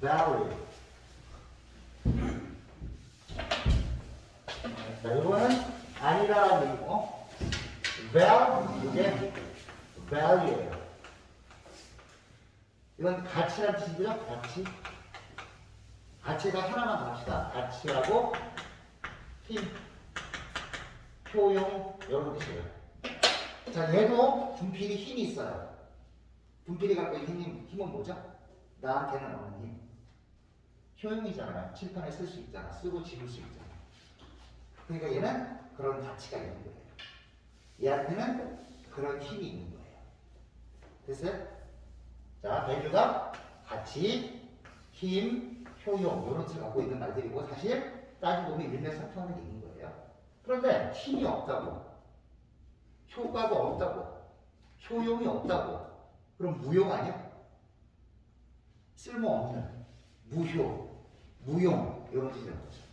value. 자, 이거는 아니다라는 얘기고, value, 이게 value예요. 이건 가치라는 뜻이죠, 가치. 가치가 하나만 갑시다. 가치하고 힘, 효용, 이런 뜻이에요. 자, 얘도 분필이 힘이 있어요. 분필이 갖고 있는 힘, 힘은 뭐죠? 나한테는 없는 힘. 효용이잖아요. 칠판에 쓸 수 있잖아. 쓰고 지울 수 있잖아. 그러니까 얘는 그런 가치가 있는 거예요. 얘한테는 그런 힘이 있는 거예요. 됐어요? 자, 밸류가 가치, 힘, 효용 이런 뜻을 갖고 있는 말들이고 사실 따지고 보면 일맥상통하는 게 있는 거예요. 그런데 힘이 없다고, 효과가 없다고, 효용이 없다고, 그럼 무용 아니야? 쓸모없는, 무효, 무용 이런 뜻이라는 거죠.